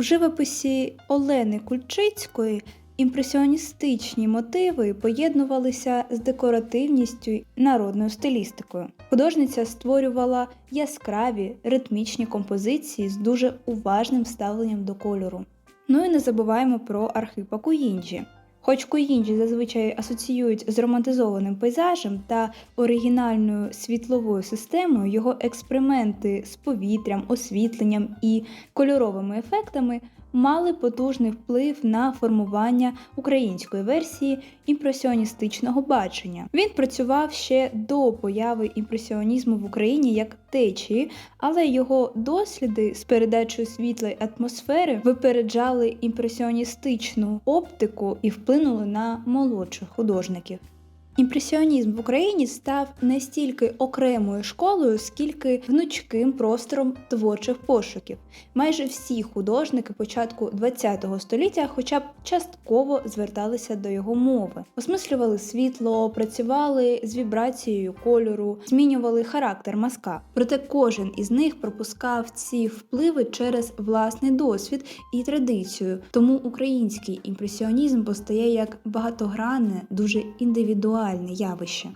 У живописі Олени Кульчицької імпресіоністичні мотиви поєднувалися з декоративністю і народною стилістикою. Художниця створювала яскраві ритмічні композиції з дуже уважним ставленням до кольору. Ну і не забуваємо про Архипа Куїнджі. Хоч Куїнджі зазвичай асоціюють з романтизованим пейзажем та оригінальною світловою системою, його експерименти з повітрям, освітленням і кольоровими ефектами мали потужний вплив на формування української версії імпресіоністичного бачення. Він працював ще до появи імпресіонізму в Україні як течії, але його досліди з передачею світла й атмосфери випереджали імпресіоністичну оптику і вплинули на молодших художників. Імпресіонізм в Україні став не стільки окремою школою, скільки гнучким простором творчих пошуків. Майже всі художники початку ХХ століття, хоча б частково зверталися до його мови, осмислювали світло, працювали з вібрацією кольору, змінювали характер мазка. Проте кожен із них пропускав ці впливи через власний досвід і традицію. Тому український імпресіонізм постає як багатогранне, дуже індивідуальне явище.